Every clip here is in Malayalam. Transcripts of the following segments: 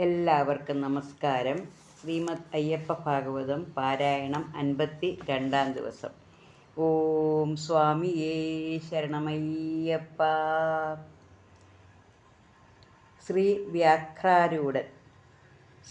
എല്ലാവർക്കും നമസ്കാരം. ശ്രീമദ് അയ്യപ്പ ഭാഗവതം പാരായണം അൻപത്തി രണ്ടാം ദിവസം. ഓം സ്വാമിയേ ശരണമയ്യപ്പ. ശ്രീ വ്യാഘ്രാരൂഢൻ.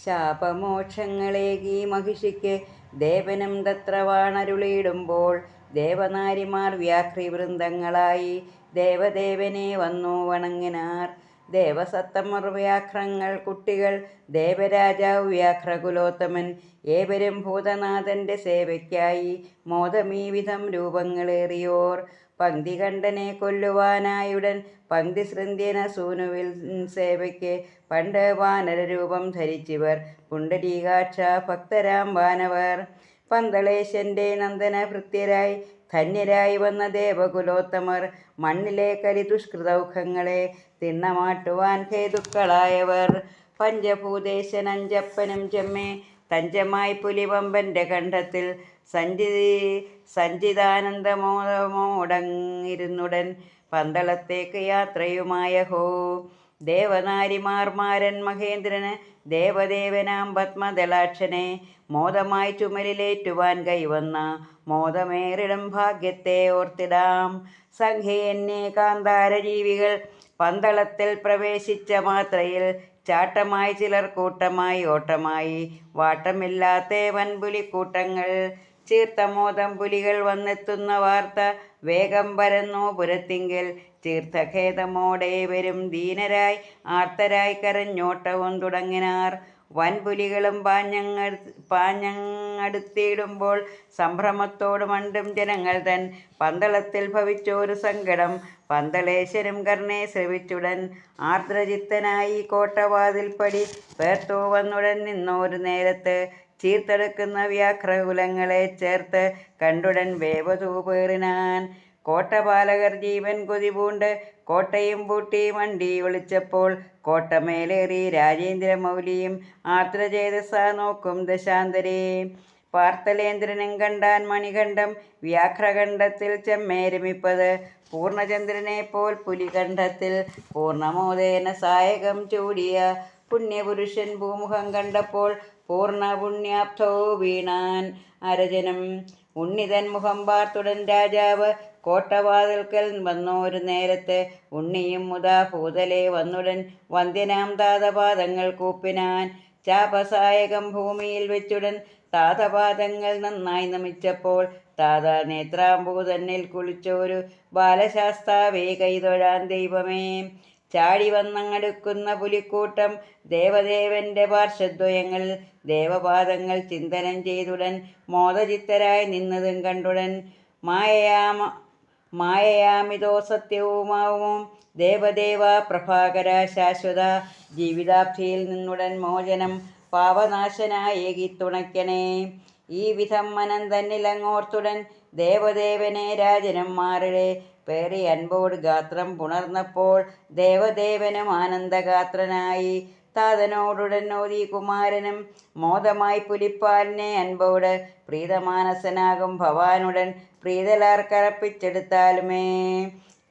ശാപമോക്ഷങ്ങളേകി മഹിഷിക്ക് ദേവനം തത്ര വാണരുളിയിടുമ്പോൾ ദേവനാരിമാർ വ്യാഘ്രിവൃന്ദങ്ങളായി ദേവദേവനെ വന്നു വണങ്ങിനാർ. ദേവസത്തമർ വ്യാഘ്രങ്ങൾ കുട്ടികൾ ദേവരാജാവ് വ്യാഘ്രകുലോത്തമൻ ഏവരും ഭൂതനാഥന്റെ സേവയ്ക്കായി മോദമീ വിധം രൂപങ്ങളേറിയോർ പങ്ക്തികണ്ഠനെ കൊല്ലുവാനായുടൻ പങ്ക്തിശൃന്ധ്യന സൂനുവിൽ സേവയ്ക്ക് പണ്ട് വാനരരൂപം ധരിച്ചിവർ. പുണ്ടരീകാക്ഷ ഭക്തരാം വാനവർ. പന്തളേശന്റെ നന്ദന ഭൃത്യരായി ധന്യരായി വന്ന ദേവകുലോത്തമർ മണ്ണിലെ കലിതുഷ്കൃതൗഖങ്ങളെ തിണ്ണമാട്ടുവാൻ ഹേതുക്കളായവർ. പഞ്ചഭൂതേശൻ അഞ്ചപ്പനും ചെമ്മേ തഞ്ചമായി പുലിവമ്പന്റെ കണ്ഠത്തിൽ സഞ്ചി സഞ്ചിതാനന്ദമോദമോടങ്ങിരുന്നുടൻ പന്തളത്തേക്ക് യാത്രയുമായ ഹോ ദേവനാരിമാർമാരൻ മഹേന്ദ്രന് ദേവദേവനാം പത്മദളാക്ഷനെ മോദമായി ചുമലിലേറ്റുവാൻ കൈവന്ന മോദമേറിടം ഭാഗ്യത്തെ ഓർത്തിടാം. സംഘയന്യേ കാന്താരജീവികൾ പന്തളത്തിൽ പ്രവേശിച്ച മാത്രയിൽ ചാട്ടമായി ചിലർ കൂട്ടമായി ഓട്ടമായി വാട്ടമില്ലാത്ത വൻപുലിക്കൂട്ടങ്ങൾ ചീർത്തമോദം പുലികൾ വന്നെത്തുന്ന വാർത്ത വേഗം പരന്നു പുരത്തിങ്കൽ തീർത്ഥഖേദമോടെ വരും ദീനരായി ആർത്തരായി കരഞ്ഞോട്ടവും തുടങ്ങിനാർ. വൻപുലികളും പാഞ്ഞങ്ങ പാഞ്ഞങ്ങടുത്തിയിടുമ്പോൾ സംഭ്രമത്തോട് മണ്ടും ജനങ്ങൾ തൻ പന്തളത്തിൽ ഭവിച്ചൊരു സങ്കടം. പന്തളേശ്വരും കർണെ ശ്രവിച്ചുടൻ ആർദ്രചിത്തനായി കോട്ടവാതിൽപ്പടി പേർത്തു വന്നുടൻ നിന്നൊരു നേരത്ത് ചീർത്തെടുക്കുന്ന വ്യാഘ്രകുലങ്ങളെ ചേർത്ത് കണ്ടുടൻ വേവതൂപേറിനാൻ. കോട്ടപാലകർ ജീവൻ കൊതിപൂണ്ട് കോട്ടയും പൂട്ടി മണ്ടി ഒളിച്ചപ്പോൾ കോട്ടമേലേറി രാജേന്ദ്രമൗലിയും ആർദ്രചേതസ നോക്കും ദശാന്തരേ. പാർത്തലേന്ദ്രനും കണ്ടാൻ മണികണ്ഠം വ്യാഘ്രകണ്ഠത്തിൽ ചെമ്മേരമിപ്പത് പൂർണചന്ദ്രനെ പോൽ പുലികണ്ഠത്തിൽ പൂർണമോദേന സായകം ചൂടിയ പുണ്യപുരുഷൻ ഭൂമുഖം കണ്ടപ്പോൾ പൂർണ പുണ്യാബ്ധോ വീണാൻ അരജനം. ഉണ്ണിതൻ മുഖം പാർത്തുടൻ രാജാവ് കോട്ടവാതിൽക്കൽ വന്നോരു നേരത്ത് ഉണ്ണിയും മുതാ ഭൂതലെ വന്നുടൻ വന്ദ്യനാം താതപാദങ്ങൾ കൂപ്പിനാൻ. ചാപസായകം ഭൂമിയിൽ വെച്ചുടൻ താതപാദങ്ങൾ നന്നായി നമിച്ചപ്പോൾ താത നേത്രാംബൂതന്നിൽ കുളിച്ചോരു ബാലശാസ്താവേ കൈതൊഴാൻ ദൈവമേ. ചാടി വന്നങ്ങടുക്കുന്ന പുലിക്കൂട്ടം ദേവദേവന്റെ പാർശ്വദ്വയങ്ങൾ ദേവപാദങ്ങൾ ചിന്തനം ചെയ്തുടൻ മോദചിത്തരായി നിന്നതും കണ്ടുടൻ മായയാമ മായയാമിതോ സത്യവുമാവും ദേവദേവ പ്രഭാകര ശാശ്വത ജീവിതാബ്ധിയിൽ നിന്നുടൻ മോചനം പാവനാശനായേകി തുണയ്ക്കണേ ഈ വിധം മനം തന്നിലങ്ങോർത്തുടൻ ദേവദേവനെ രാജനം മാറിടെ പേറി അൻപോട് ഗാത്രം പുണർന്നപ്പോൾ ദേവദേവനും ആനന്ദഗാത്രനായി. താതനോടുടൻ ഓതി കുമാരനും മോദമായി പുലിപ്പാലിനെ അൻപോട് പ്രീതമാനസനാകും ഭവാനുടൻ പ്രീതലാർ കറപ്പിച്ചെടുത്താലുമേ.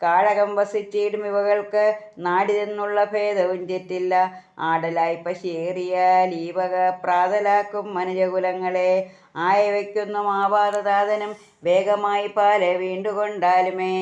കാഴകം വസിച്ചിടും ഇവകൾക്ക്. നാടിതെന്നുള്ള ഭേദവും തെറ്റില്ല. ആടലായി പശിയേറിയാൽ ഈ വക പ്രാതലാക്കും മനുജകുലങ്ങളെ. ആയ വയ്ക്കുന്നു ആവാതതാതനും വേഗമായി പാൽ വീണ്ടുകൊണ്ടാലുമേ.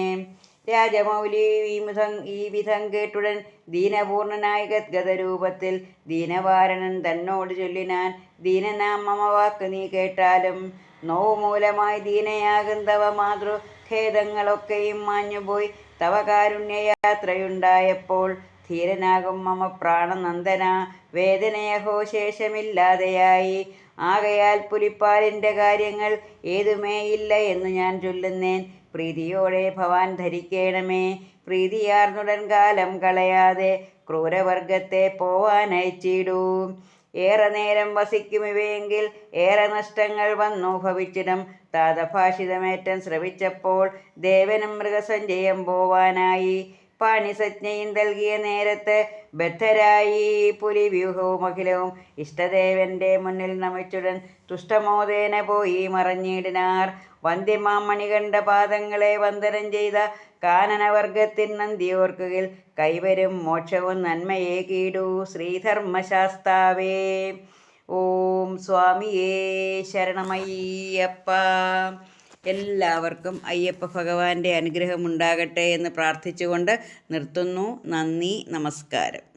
രാജമൗലി ഈ വിധം ഈ വിധം കേട്ടുടൻ ദീനപൂർണനായ ഗദ്ഗതരൂപത്തിൽ ദീനവാരണൻ തന്നോട് ചൊല്ലിനാൻ ദീനനാം വാക്ക് നീ കേട്ടാലും നോവ് മൂലമായി ദീനയാകുന്നവ മാതൃ ഖേദങ്ങളൊക്കെയും മാഞ്ഞുപോയി. തവകാരുണ്യയാത്രയുണ്ടായപ്പോൾ ധീരനാകും മമ പ്രാണനന്ദന. വേദനയഹോ ശേഷമില്ലാതെയായി. ആകയാൽ പുലിപ്പാലിന്റെ കാര്യങ്ങൾ ഏതുമേയില്ല എന്ന് ഞാൻ ചൊല്ലുന്നേൻ. പ്രീതിയോടെ ഭവാൻ ധരിക്കണമേ. പ്രീതിയാർന്നുടൻ കാലം കളയാതെ ക്രൂരവർഗത്തെ പോവാൻ അയച്ചിടൂ ഏറെ നേരം വസിക്കും ഇവയെങ്കിൽ ഏറെ നഷ്ടങ്ങൾ വന്നു. ഭവിച്ചിടം താതഭാഷിതമേറ്റം ശ്രവിച്ചപ്പോൾ ദേവനും മൃഗസഞ്ചയം പോവാനായി. പാണിസജ്ഞയും നൽകിയ നേരത്ത് ബദ്ധരായി. പുലി വ്യൂഹവും അഖിലവും ഇഷ്ടദേവന്റെ മുന്നിൽ നമിച്ചുടൻ തുഷ്ടമോദേന പോയി മറഞ്ഞിടിനാർ. വന്ധ്യമാം മണികണ്ഠ പാദങ്ങളെ വന്ദനം ചെയ്ത കാനനവർഗത്തിൻ നന്ദിയോർക്കുകിൽ കൈവരും മോക്ഷവും നന്മയെ കീടൂ ശ്രീധർമ്മശാസ്താവേ. ഓം സ്വാമിയേ ശരണമയ്യപ്പ. എല്ലാവർക്കും അയ്യപ്പ ഭഗവാന്റെ അനുഗ്രഹം ഉണ്ടാകട്ടെ എന്ന് പ്രാർത്ഥിച്ചുകൊണ്ട് നിർത്തുന്നു. നന്ദി നമസ്കാരം.